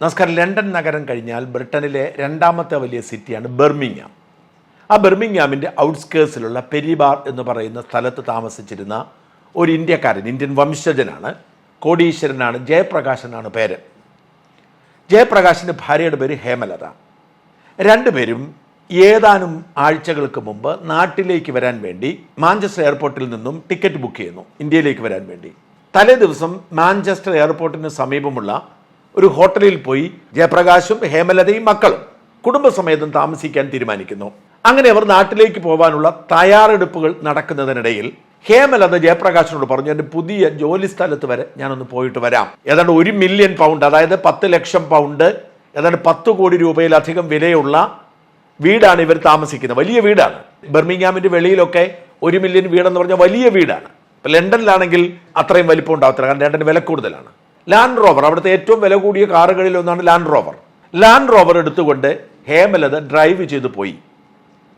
നമസ്കാരം. ലണ്ടൻ നഗരം കഴിഞ്ഞാൽ ബ്രിട്ടനിലെ രണ്ടാമത്തെ വലിയ സിറ്റിയാണ് ബെർമിങ്ങാം ആ ബെർമിങ്ങാമിന്റെ ഔട്ട്സ്കേഴ്സിലുള്ള പെരിബാർ എന്ന് പറയുന്ന സ്ഥലത്ത് താമസിച്ചിരുന്ന ഒരു ഇന്ത്യക്കാരൻ ഇന്ത്യൻ വംശജനാണ് കോടീശ്വരനാണ് ജയപ്രകാശനാണ് പേര്. ജയപ്രകാശിന്റെ ഭാര്യയുടെ പേര് ഹേമലത. രണ്ടുപേരും ഏതാനും ആഴ്ചകൾക്ക് മുമ്പ് നാട്ടിലേക്ക് വരാൻ വേണ്ടി മാഞ്ചസ്റ്റർ എയർപോർട്ടിൽ നിന്നും ടിക്കറ്റ് ബുക്ക് ചെയ്യുന്നു ഇന്ത്യയിലേക്ക് വരാൻ വേണ്ടി. തലേ ദിവസം മാഞ്ചസ്റ്റർ എയർപോർട്ടിന് സമീപമുള്ള ഒരു ഹോട്ടലിൽ പോയി ജയപ്രകാശും ഹേമലതയും മക്കളും കുടുംബസമേതം താമസിക്കാൻ തീരുമാനിക്കുന്നു. അങ്ങനെ അവർ നാട്ടിലേക്ക് പോകാനുള്ള തയ്യാറെടുപ്പുകൾ നടക്കുന്നതിനിടയിൽ ഹേമലത ജയപ്രകാശിനോട് പറഞ്ഞു എന്റെ പുതിയ ജോലി സ്ഥലത്ത് വരെ ഞാനൊന്ന് പോയിട്ട് വരാം. ഏതാണ്ട് ഒരു മില്യൺ പൗണ്ട് അതായത് പത്ത് ലക്ഷം പൗണ്ട് ഏതാണ്ട് പത്ത് കോടി രൂപയിലധികം വിലയുള്ള വീടാണ് ഇവർ താമസിക്കുന്നത്. വലിയ വീടാണ്. ബെർമിങ്ങാമിന്റെ വെളിയിലൊക്കെ ഒരു മില്യൺ വീടെന്ന് പറഞ്ഞാൽ വലിയ വീടാണ്. ഇപ്പം ലണ്ടനിലാണെങ്കിൽ അത്രയും വലിപ്പം ഉണ്ടാകത്തില്ല കാരണം ലണ്ടൻ വില കൂടുതലാണ്. ലാൻഡ് റോവർ അവിടുത്തെ ഏറ്റവും വില കൂടിയ കാറുകളിൽ ഒന്നാണ് ലാൻഡ് റോവർ ലാൻഡ് റോവർ എടുത്തുകൊണ്ട് ഹേമലത ഡ്രൈവ് ചെയ്ത് പോയി.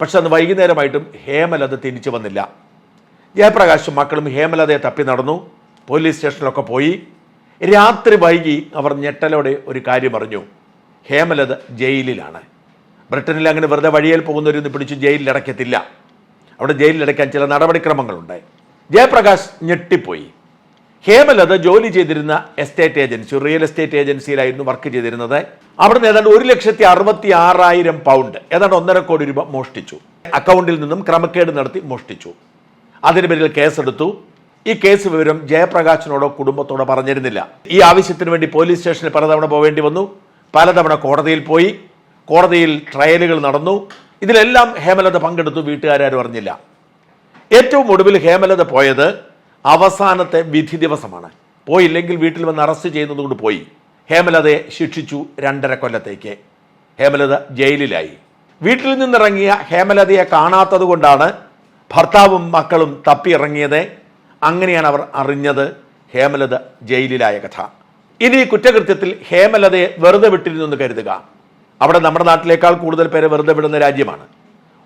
പക്ഷെ അന്ന് വൈകുന്നേരമായിട്ടും ഹേമലത തിരിച്ചു വന്നില്ല. ജയപ്രകാശും മക്കളും ഹേമലതയെ തപ്പി നടന്നു. പോലീസ് സ്റ്റേഷനിലൊക്കെ പോയി. രാത്രി വൈകി അവർ ഞെട്ടലോടെ ഒരു കാര്യം അറിഞ്ഞു. ഹേമലത ജയിലിലാണ്. ബ്രിട്ടനിൽ അങ്ങനെ വെറുതെ വഴിയിൽ പോകുന്നവരൊന്നും പിടിച്ച് ജയിലിൽ അടയ്ക്കത്തില്ല അവിടെ ജയിലിൽ അടയ്ക്കാൻ ചില നടപടിക്രമങ്ങളുണ്ട്. ജയപ്രകാശ് ഞെട്ടിപ്പോയി. ഹേമലത ജോലി ചെയ്തിരുന്ന എസ്റ്റേറ്റ് ഏജൻസി റിയൽ എസ്റ്റേറ്റ് ഏജൻസിയിലായിരുന്നു വർക്ക് ചെയ്തിരുന്നത്. അവിടുന്ന് ഏതാണ്ട് ഒരു ലക്ഷത്തി അറുപത്തി ആറായിരം പൗണ്ട് ഏതാണ്ട് ഒന്നര കോടി രൂപ മോഷ്ടിച്ചു. അക്കൗണ്ടിൽ നിന്നും ക്രമക്കേട് നടത്തി മോഷ്ടിച്ചു. അതിന് പേരിൽ കേസെടുത്തു. ഈ കേസ് വിവരം ജയപ്രകാശിനോടോ കുടുംബത്തോടോ പറഞ്ഞിരുന്നില്ല. ഈ ആവശ്യത്തിന് വേണ്ടി പോലീസ് സ്റ്റേഷനിൽ പലതവണ പോവേണ്ടി വന്നു. പലതവണ കോടതിയിൽ പോയി. കോടതിയിൽ ട്രയലുകൾ നടന്നു. ഇതിലെല്ലാം ഹേമലത പങ്കെടുത്തു വീട്ടുകാരും അറിഞ്ഞില്ല. ഏറ്റവും ഒടുവിൽ ഹേമലത പോയത് അവസാനത്തെ വിധി ദിവസമാണ്. പോയില്ലെങ്കിൽ വീട്ടിൽ വന്ന് അറസ്റ്റ് ചെയ്യുന്നതുകൊണ്ട് പോയി. ഹേമലതയെ ശിക്ഷിച്ചു രണ്ടര കൊല്ലത്തേക്ക്. ഹേമലത ജയിലിലായി. വീട്ടിൽ നിന്നിറങ്ങിയ ഹേമലതയെ കാണാത്തത് കൊണ്ടാണ് ഭർത്താവും മക്കളും തപ്പിയിറങ്ങിയത്. അങ്ങനെയാണ് അവർ അറിഞ്ഞത് ഹേമലത ജയിലിലായ കഥ. ഇനി കുറ്റകൃത്യത്തിൽ ഹേമലതയെ വെറുതെ വിട്ടിരുന്നു എന്ന് കരുതുക. അവിടെ നമ്മുടെ നാട്ടിലേക്കാൾ കൂടുതൽ പേരെ വെറുതെ വിടുന്ന രാജ്യമാണ്.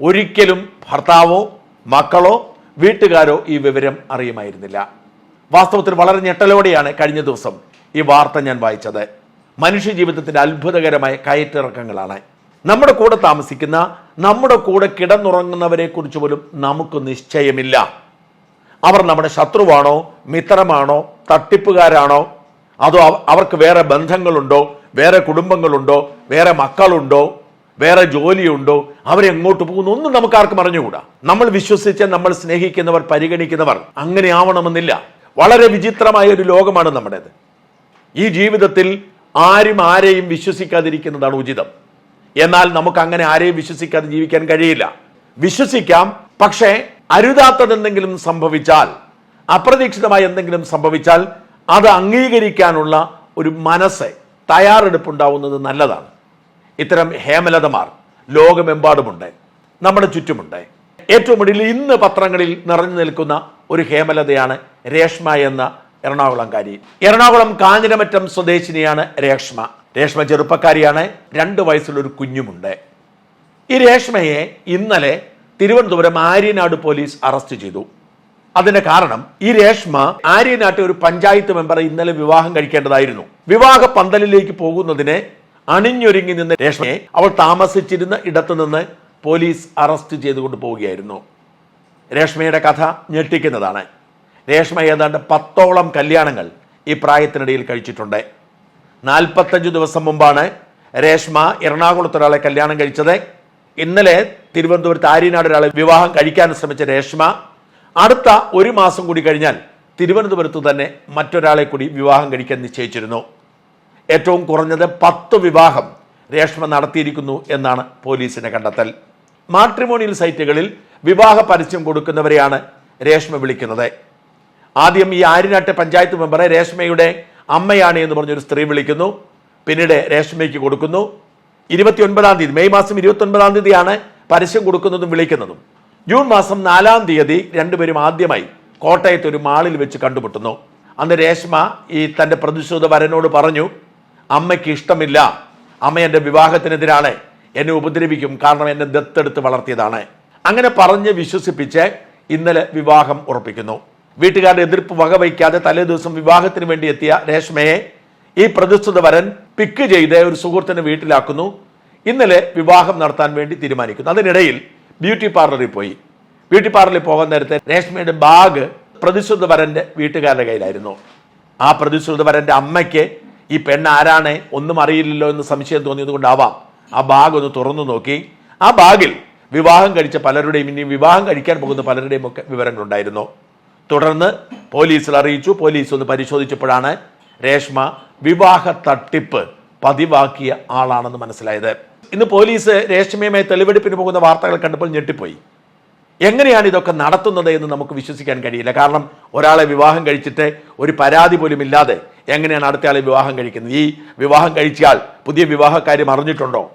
ഒരിക്കലും ഭർത്താവോ മക്കളോ വീട്ടുകാരോ ഈ വിവരം അറിയുമായിരുന്നില്ല. വാസ്തവത്തിൽ വളരെ ഞെട്ടലോടെയാണ് കഴിഞ്ഞ ദിവസം ഈ വാർത്ത ഞാൻ വായിച്ചത്. മനുഷ്യ ജീവിതത്തിന്റെ അത്ഭുതകരമായ കയറ്റിറക്കങ്ങളാണ്. നമ്മുടെ കൂടെ താമസിക്കുന്ന നമ്മുടെ കൂടെ കിടന്നുറങ്ങുന്നവരെ കുറിച്ച് പോലും നമുക്ക് നിശ്ചയമില്ല. അവർ നമ്മുടെ ശത്രുവാണോ മിത്രമാണോ തട്ടിപ്പുകാരാണോ? അതോ അവർക്ക് വേറെ ബന്ധങ്ങളുണ്ടോ വേറെ കുടുംബങ്ങളുണ്ടോ വേറെ മക്കളുണ്ടോ? വേറെ ജോലിയുണ്ടോ? അവരെങ്ങോട്ട് പോകുന്നു? ഒന്നും നമുക്ക് ആർക്കും അറിഞ്ഞുകൂടാ. നമ്മൾ വിശ്വസിച്ച് നമ്മൾ സ്നേഹിക്കുന്നവർ പരിഗണിക്കുന്നവർ അങ്ങനെ ആവണമെന്നില്ല. വളരെ വിചിത്രമായ ഒരു ലോകമാണ് നമ്മുടേത്. ഈ ജീവിതത്തിൽ ആരും ആരെയും വിശ്വസിക്കാതിരിക്കുന്നതാണ് ഉചിതം. എന്നാൽ നമുക്ക് അങ്ങനെ ആരെയും വിശ്വസിക്കാതെ ജീവിക്കാൻ കഴിയില്ല. വിശ്വസിക്കാം പക്ഷേ അരുതാത്തതെന്തെങ്കിലും സംഭവിച്ചാൽ അപ്രതീക്ഷിതമായി എന്തെങ്കിലും സംഭവിച്ചാൽ അത് അംഗീകരിക്കാനുള്ള ഒരു മനസ്സ് തയ്യാറെടുപ്പുണ്ടാവുന്നത് നല്ലതാണ്. ഇത്തരം ഹേമലതമാർ ലോകമെമ്പാടുമുണ്ട്. നമ്മുടെ ചുറ്റുമുണ്ട്. ഏറ്റവും ഒടുവിൽ ഇന്ന് പത്രങ്ങളിൽ നിറഞ്ഞു നിൽക്കുന്ന ഒരു ഹേമലതയാണ് രേഷ്മ എന്ന എറണാകുളംകാരി. എറണാകുളം കാഞ്ഞിരമറ്റം സ്വദേശിനിയാണ് രേഷ്മ. രേഷ്മ ചെറുപ്പക്കാരിയാണ്. രണ്ട് വയസ്സുള്ള ഒരു കുഞ്ഞുമുണ്ട്. ഈ രേഷ്മയെ ഇന്നലെ തിരുവനന്തപുരം ആര്യനാട് പോലീസ് അറസ്റ്റ് ചെയ്തു. അതിന്റെ കാരണം ഈ രേഷ്മ ആര്യനാട്ടെ ഒരു പഞ്ചായത്ത് മെമ്പറെ ഇന്നലെ വിവാഹം കഴിക്കേണ്ടതായിരുന്നു. വിവാഹ പന്തലിലേക്ക് പോകുന്നതിന് അണിഞ്ഞൊരുങ്ങി നിന്ന രേഷ്മയെ അവൾ താമസിച്ചിരുന്ന ഇടത്തു നിന്ന് പോലീസ് അറസ്റ്റ് ചെയ്തുകൊണ്ട് പോവുകയായിരുന്നു. രേഷ്മയുടെ കഥ ഞെട്ടിക്കുന്നതാണ്. രേഷ്മ ഏതാണ്ട് പത്തോളം കല്യാണങ്ങൾ ഈ പ്രായത്തിനിടയിൽ കഴിച്ചിട്ടുണ്ട്. നാൽപ്പത്തഞ്ച് ദിവസം മുമ്പാണ് രേഷ്മ എറണാകുളത്ത് ഒരാളെ കല്യാണം കഴിച്ചത്. ഇന്നലെ തിരുവനന്തപുരത്ത് ആര്യനാട് ഒരാളെ വിവാഹം കഴിക്കാൻ ശ്രമിച്ച രേഷ്മ അടുത്ത ഒരു മാസം കൂടി കഴിഞ്ഞാൽ തിരുവനന്തപുരത്ത് തന്നെ മറ്റൊരാളെ കൂടി വിവാഹം കഴിക്കാൻ നിശ്ചയിച്ചിരുന്നു. ഏറ്റവും കുറഞ്ഞത് പത്ത് വിവാഹം രേഷ്മ നടത്തിയിരിക്കുന്നു എന്നാണ് പോലീസിന്റെ കണ്ടെത്തൽ. മാട്രിമോണിയൽ സൈറ്റുകളിൽ വിവാഹ പരസ്യം കൊടുക്കുന്നവരെയാണ് രേഷ്മ വിളിക്കുന്നത്. ആദ്യം ഈ ആര്യനാട്ടെ പഞ്ചായത്ത് മെമ്പറെ രേഷ്മയുടെ അമ്മയാണ് എന്ന് പറഞ്ഞൊരു സ്ത്രീ വിളിക്കുന്നു. പിന്നീട് രേഷ്മയ്ക്ക് കൊടുക്കുന്നു. ഇരുപത്തി ഒൻപതാം തീയതി മെയ് മാസം ഇരുപത്തി ഒൻപതാം തീയതിയാണ് പരസ്യം കൊടുക്കുന്നതും വിളിക്കുന്നതും. ജൂൺ മാസം നാലാം തീയതി രണ്ടുപേരും ആദ്യമായി കോട്ടയത്ത് ഒരു മാളിൽ വെച്ച് കണ്ടുമുട്ടുന്നു. അന്ന് രേഷ്മ ഈ തന്റെ പ്രതിശോധ വരനോട് പറഞ്ഞു അമ്മയ്ക്ക് ഇഷ്ടമില്ല. അമ്മ എന്റെ വിവാഹത്തിനെതിരാണ് എന്നെ ഉപദ്രവിക്കും. കാരണം എന്നെ ദത്തെടുത്ത് വളർത്തിയതാണ്. അങ്ങനെ പറഞ്ഞ് വിശ്വസിപ്പിച്ച് ഇന്നലെ വിവാഹം ഉറപ്പിക്കുന്നു. വീട്ടുകാരുടെ എതിർപ്പ് വകവയ്ക്കാതെ തലേ ദിവസം വിവാഹത്തിന് വേണ്ടി എത്തിയ രേഷ്മയെ ഈ പ്രതിഷ്ഠിത വരൻ പിക്ക് ചെയ്ത് ഒരു സുഹൃത്തിനെ വീട്ടിലാക്കുന്നു. ഇന്നലെ വിവാഹം നടത്താൻ വേണ്ടി തീരുമാനിക്കുന്നു. അതിനിടയിൽ ബ്യൂട്ടി പാർലറിൽ പോയി. ബ്യൂട്ടി പാർലറിൽ പോകാൻ നേരത്തെ രേഷ്മയുടെ ബാഗ് പ്രതിശ്രുത വരന്റെ വീട്ടുകാരുടെ കയ്യിലായിരുന്നു. ആ പ്രതിശ്രുത വരന്റെ അമ്മയ്ക്ക് ഈ പെണ്ണ് ആരാണ് ഒന്നും അറിയില്ലല്ലോ എന്ന് സംശയം തോന്നിയത് കൊണ്ടാവാം. ആ ബാഗ് ഒന്ന് തുറന്നു നോക്കി. ആ ബാഗിൽ വിവാഹം കഴിച്ച പലരുടെയും ഇനിയും വിവാഹം കഴിക്കാൻ പോകുന്ന പലരുടെയും ഒക്കെ വിവരങ്ങളുണ്ടായിരുന്നു. തുടർന്ന് പോലീസിൽ അറിയിച്ചു. പോലീസ് ഒന്ന് പരിശോധിച്ചപ്പോഴാണ് രേഷ്മ വിവാഹ തട്ടിപ്പ് പതിവാക്കിയ ആളാണെന്ന് മനസ്സിലായത്. ഇന്ന് പോലീസ് രേഷ്മയുമായി തെളിവെടുപ്പിന് പോകുന്ന വാർത്തകൾ കണ്ടപ്പോൾ ഞെട്ടിപ്പോയി. എങ്ങനെയാണ് ഇതൊക്കെ നടത്തുന്നത് എന്ന് നമുക്ക് വിശ്വസിക്കാൻ കഴിയില്ല. കാരണം ഒരാളെ വിവാഹം കഴിച്ചിട്ട് ഒരു പരാതി പോലും ഇല്ലാതെ എങ്ങനെയാണ് അടുത്തയാളെ വിവാഹം കഴിക്കുന്നത്? ഈ വിവാഹം കഴിച്ചാൽ പുതിയ വിവാഹക്കാര്യം അറിഞ്ഞിട്ടുണ്ടോ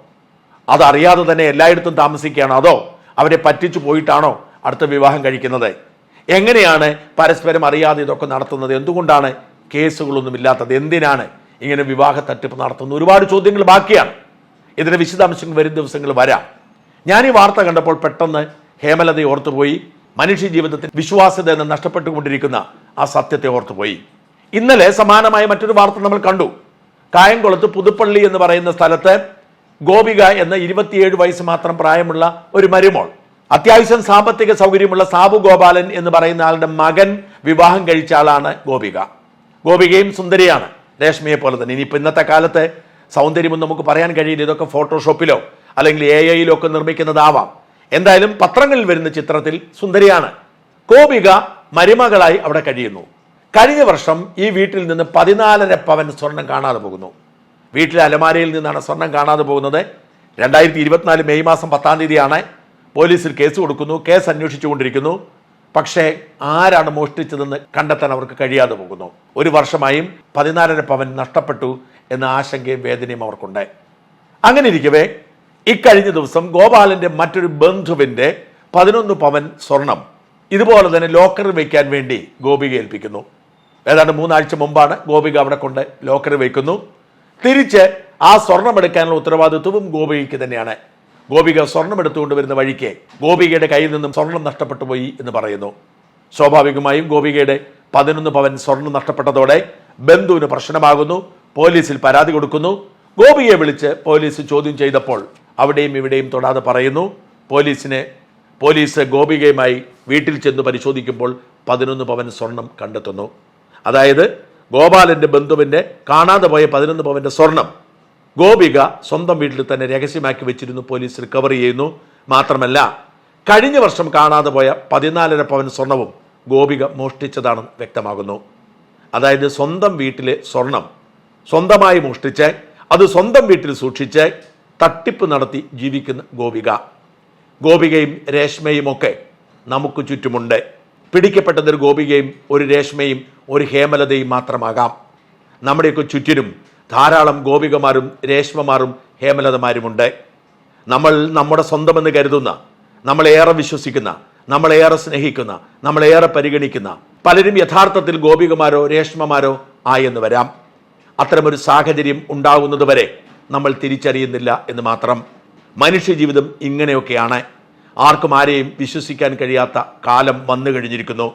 അതറിയാതെ തന്നെ എല്ലായിടത്തും താമസിക്കുകയാണോ? അതോ അവരെ പറ്റിച്ചു പോയിട്ടാണോ അടുത്ത വിവാഹം കഴിക്കുന്നത്? എങ്ങനെയാണ് പരസ്പരം അറിയാതെ ഇതൊക്കെ നടത്തുന്നത്? എന്തുകൊണ്ടാണ് കേസുകളൊന്നും ഇല്ലാത്തത്? എന്തിനാണ് ഇങ്ങനെ വിവാഹ തട്ടിപ്പ് നടത്തുന്നത്? ഒരുപാട് ചോദ്യങ്ങൾ ബാക്കിയാണ്. ഇതിന്റെ വിശദാംശങ്ങൾ വരും ദിവസങ്ങൾ വരാം. ഞാൻ ഈ വാർത്ത കണ്ടപ്പോൾ പെട്ടെന്ന് ഹേമലത ഓർത്തുപോയി. മനുഷ്യ ജീവിതത്തിൽ വിശ്വാസ്യത എന്ന് നഷ്ടപ്പെട്ടുകൊണ്ടിരിക്കുന്ന ആ സത്യത്തെ ഓർത്തുപോയി. ഇന്നലെ സമാനമായ മറ്റൊരു വാർത്ത നമ്മൾ കണ്ടു. കായംകുളത്ത് പുതുപ്പള്ളി എന്ന് പറയുന്ന സ്ഥലത്ത് ഗോപിക എന്ന ഇരുപത്തിയേഴ് വയസ്സ് മാത്രം പ്രായമുള്ള ഒരു മരുമോൾ അത്യാവശ്യം സാമ്പത്തിക സൗകര്യമുള്ള സാബു ഗോപാലൻ എന്ന് പറയുന്ന ആളുടെ മകൻ വിവാഹം കഴിച്ച ആളാണ് ഗോപിക. ഗോപികയും സുന്ദരിയാണ്. രേഷ്മയെ പോലെ തന്നെ. ഇനിയിപ്പോൾ ഇന്നത്തെ കാലത്ത് സൗന്ദര്യമൊന്നും നമുക്ക് പറയാൻ കഴിയില്ല. ഇതൊക്കെ ഫോട്ടോഷോപ്പിലോ അല്ലെങ്കിൽ എ ഐയിലോ ഒക്കെ നിർമ്മിക്കുന്നതാവാം. എന്തായാലും പത്രങ്ങളിൽ വരുന്ന ചിത്രത്തിൽ സുന്ദരിയാണ്. കോപിക മരുമകളായി അവിടെ കഴിയുന്നു. കഴിഞ്ഞ വർഷം ഈ വീട്ടിൽ നിന്ന് പതിനാലര പവൻ സ്വർണം കാണാതെ പോകുന്നു. വീട്ടിലെ അലമാരയിൽ നിന്നാണ് സ്വർണം കാണാതെ പോകുന്നത്. രണ്ടായിരത്തി ഇരുപത്തിനാല് മെയ് മാസം പത്താം തീയതിയാണ്. പോലീസിൽ കേസ് കൊടുക്കുന്നു കേസ് അന്വേഷിച്ചുകൊണ്ടിരിക്കുന്നു. പക്ഷേ ആരാണ് മോഷ്ടിച്ചതെന്ന് കണ്ടെത്താൻ അവർക്ക് കഴിയാതെ പോകുന്നു. ഒരു വർഷമായും പതിനാലര പവൻ നഷ്ടപ്പെട്ടു എന്ന ആശങ്കയും വേദനയും അവർക്കുണ്ട്. അങ്ങനെ ഇരിക്കവേ ഇക്കഴിഞ്ഞ ദിവസം ഗോപാലന്റെ മറ്റൊരു ബന്ധുവിന്റെ പതിനൊന്ന് പവൻ സ്വർണം. ഇതുപോലെ തന്നെ ലോക്കറിൽ വയ്ക്കാൻ വേണ്ടി ഗോപിക ഏൽപ്പിക്കുന്നു. ഏതാണ്ട് മൂന്നാഴ്ച മുമ്പാണ് ഗോപിക അവിടെ കൊണ്ട് ലോക്കറിൽ വയ്ക്കുന്നു. തിരിച്ച് ആ സ്വർണം എടുക്കാനുള്ള ഉത്തരവാദിത്വവും ഗോപികയ്ക്ക് തന്നെയാണ്. ഗോപിക സ്വർണം എടുത്തുകൊണ്ട് വരുന്ന വഴിക്ക് ഗോപികയുടെ കയ്യിൽ നിന്നും സ്വർണം നഷ്ടപ്പെട്ടു പോയി എന്ന് പറയുന്നു. സ്വാഭാവികമായും ഗോപികയുടെ പതിനൊന്ന് പവൻ സ്വർണം നഷ്ടപ്പെട്ടതോടെ ബന്ധുവിന് പ്രശ്നമാകുന്നു. പോലീസിൽ പരാതി കൊടുക്കുന്നു. ഗോപിയെ വിളിച്ച് പോലീസ് ചോദ്യം ചെയ്തപ്പോൾ അവിടെയും ഇവിടെയും തൊടാതെ പറയുന്നു പോലീസിനെ പോലീസ് ഗോപികയുമായി വീട്ടിൽ ചെന്ന് പരിശോധിക്കുമ്പോൾ പതിനൊന്ന് പവൻ സ്വർണം കണ്ടെത്തുന്നു. അതായത് ഗോപാലന്റെ ബന്ധുവിന്റെ കാണാതെ പോയ പതിനൊന്ന് പവന്റെ സ്വർണം ഗോപിക സ്വന്തം വീട്ടിൽ തന്നെ രഹസ്യമാക്കി വെച്ചിരുന്നു പോലീസ് റിക്കവർ ചെയ്യുന്നു. മാത്രമല്ല കഴിഞ്ഞ വർഷം കാണാതെ പോയ പതിനാലര പവൻ സ്വർണവും ഗോപിക മോഷ്ടിച്ചതാണെന്ന് വ്യക്തമാകുന്നു. അതായത് സ്വന്തം വീട്ടിലെ സ്വർണം സ്വന്തമായി മോഷ്ടിച്ച് അത് സ്വന്തം വീട്ടിൽ സൂക്ഷിച്ച് തട്ടിപ്പ് നടത്തി ജീവിക്കുന്ന ഗോപിക. ഗോപികയും രേഷ്മയും ഒക്കെ നമുക്ക് ചുറ്റുമുണ്ട്. പിടിക്കപ്പെട്ടതൊരു ഗോപികയും ഒരു രേഷ്മയും ഒരു ഹേമലതയും മാത്രമാകാം. നമ്മുടെയൊക്കെ ചുറ്റിനും ധാരാളം ഗോപികമാരും രേഷ്മമാരും ഹേമലതമാരുമുണ്ട്. നമ്മൾ നമ്മുടെ സ്വന്തമെന്ന് കരുതുന്ന നമ്മളേറെ വിശ്വസിക്കുന്ന നമ്മളേറെ സ്നേഹിക്കുന്ന നമ്മളേറെ പരിഗണിക്കുന്ന പലരും യഥാർത്ഥത്തിൽ ഗോപികമാരോ രേഷ്മമാരോ ആയെന്ന് വരാം. അത്തരമൊരു സാഹചര്യം ഉണ്ടാകുന്നതുവരെ നമ്മൾ തിരിച്ചറിയുന്നില്ല എന്ന് മാത്രം. മനുഷ്യജീവിതം ഇങ്ങനെയൊക്കെയാണ്. ആർക്കും ആരെയും വിശ്വസിക്കാൻ കഴിയാത്ത കാലം വന്നു കഴിഞ്ഞിരിക്കുന്നു.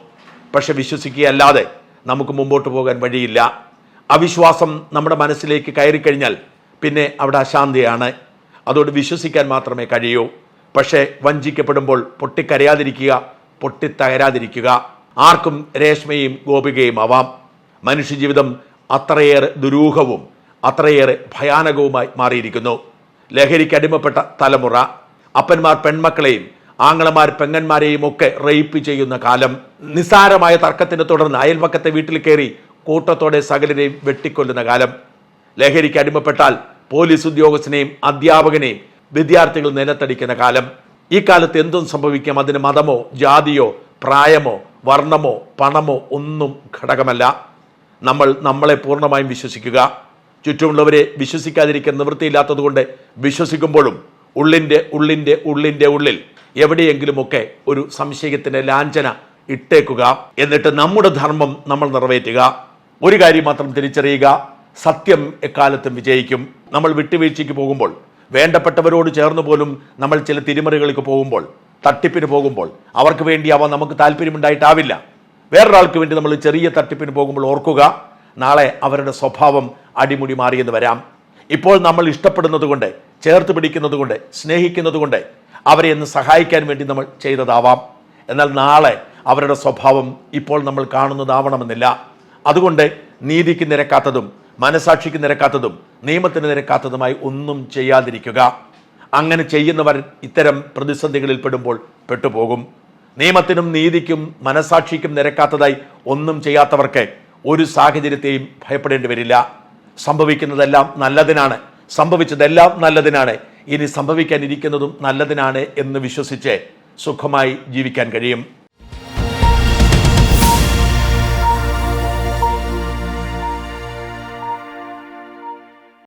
പക്ഷെ വിശ്വസിക്കുകയല്ലാതെ നമുക്ക് മുമ്പോട്ട് പോകാൻ വഴിയില്ല. അവിശ്വാസം നമ്മുടെ മനസ്സിലേക്ക് കയറിക്കഴിഞ്ഞാൽ പിന്നെ അവിടെ അശാന്തിയാണ്. അതോട് വിശ്വസിക്കാൻ മാത്രമേ കഴിയൂ. പക്ഷേ വഞ്ചിക്കപ്പെടുമ്പോൾ പൊട്ടിക്കരയാതിരിക്കുക പൊട്ടിത്തകരാതിരിക്കുക. ആർക്കും രേഷ്മയും ഗോപികയും ആവാം. മനുഷ്യജീവിതം അത്രയേറെ ദുരൂഹവും അത്രയേറെ ഭയാനകവുമായി മാറിയിരിക്കുന്നു. ലഹരിക്ക് അടിമപ്പെട്ട തലമുറ അപ്പന്മാർ പെൺമക്കളെയും ആങ്ങളമാർ പെങ്ങന്മാരെയും ഒക്കെ റേപ്പ് ചെയ്യുന്ന കാലം. നിസ്സാരമായ തർക്കത്തിനെ തുടർന്ന് അയൽപക്കത്തെ വീട്ടിൽ കയറി കൂട്ടത്തോടെ സകലരെയും വെട്ടിക്കൊല്ലുന്ന കാലം. ലഹരിക്ക് അടിമപ്പെട്ടാൽ പോലീസ് ഉദ്യോഗസ്ഥനെയും അധ്യാപകനെയും വിദ്യാർത്ഥികൾ നിലത്തടിക്കുന്ന കാലം. ഈ കാലത്ത് എന്തും സംഭവിക്കാം. അതിന് മതമോ ജാതിയോ പ്രായമോ വർണമോ പണമോ ഒന്നും ഘടകമല്ല. നമ്മൾ നമ്മളെ പൂർണമായും വിശ്വസിക്കുക. ചുറ്റുമുള്ളവരെ വിശ്വസിക്കാതിരിക്കാൻ നിവൃത്തിയില്ലാത്തതുകൊണ്ട് വിശ്വസിക്കുമ്പോഴും ഉള്ളിന്റെ ഉള്ളിന്റെ ഉള്ളിന്റെ ഉള്ളിൽ എവിടെയെങ്കിലുമൊക്കെ ഒരു സംശയത്തിന്റെ ലാഞ്ചന ഇട്ടേക്കുക. എന്നിട്ട് നമ്മുടെ ധർമ്മം നമ്മൾ നിറവേറ്റുക. ഒരു കാര്യം മാത്രം തിരിച്ചറിയുക. സത്യം എക്കാലത്തും വിജയിക്കും. നമ്മൾ വിട്ടുവീഴ്ചയ്ക്ക് പോകുമ്പോൾ വേണ്ടപ്പെട്ടവരോട് ചേർന്ന് പോലും നമ്മൾ ചില തിരിമറികൾക്ക് പോകുമ്പോൾ തട്ടിപ്പിന് പോകുമ്പോൾ അവർക്ക് വേണ്ടി അവ നമുക്ക് താല്പര്യമുണ്ടായിട്ടാവില്ല. വേറൊരാൾക്ക് വേണ്ടി നമ്മൾ ചെറിയ തട്ടിപ്പിന് പോകുമ്പോൾ ഓർക്കുക. നാളെ അവരുടെ സ്വഭാവം അടിമുടി മാറിയെന്ന് വരാം. ഇപ്പോൾ നമ്മൾ ഇഷ്ടപ്പെടുന്നത് കൊണ്ട് ചേർത്ത് പിടിക്കുന്നത് കൊണ്ട് സ്നേഹിക്കുന്നത് കൊണ്ട് അവരെ ഒന്ന് സഹായിക്കാൻ വേണ്ടി നമ്മൾ ചെയ്തതാവാം. എന്നാൽ നാളെ അവരുടെ സ്വഭാവം ഇപ്പോൾ നമ്മൾ കാണുന്നതാവണമെന്നില്ല. അതുകൊണ്ട് നീതിക്ക് നിരക്കാത്തതും മനസാക്ഷിക്ക് നിരക്കാത്തതും നിയമത്തിന് നിരക്കാത്തതുമായി ഒന്നും ചെയ്യാതിരിക്കുക. അങ്ങനെ ചെയ്യുന്നവർ ഇത്തരം പ്രതിസന്ധികളിൽ പെടുമ്പോൾ പെട്ടുപോകും. നിയമത്തിനും നീതിക്കും മനസാക്ഷിക്കും നിരക്കാത്തതായി ഒന്നും ചെയ്യാത്തവർക്ക് ഒരു സാഹചര്യത്തെയും ഭയപ്പെടേണ്ടി വരില്ല. സംഭവിക്കുന്നതെല്ലാം നല്ലതിനാണ്. സംഭവിച്ചതെല്ലാം നല്ലതിനാണ്. ഇനി സംഭവിക്കാനിരിക്കുന്നതും നല്ലതിനാണ് എന്ന് വിശ്വസിച്ച് സുഖമായി ജീവിക്കാൻ കഴിയും.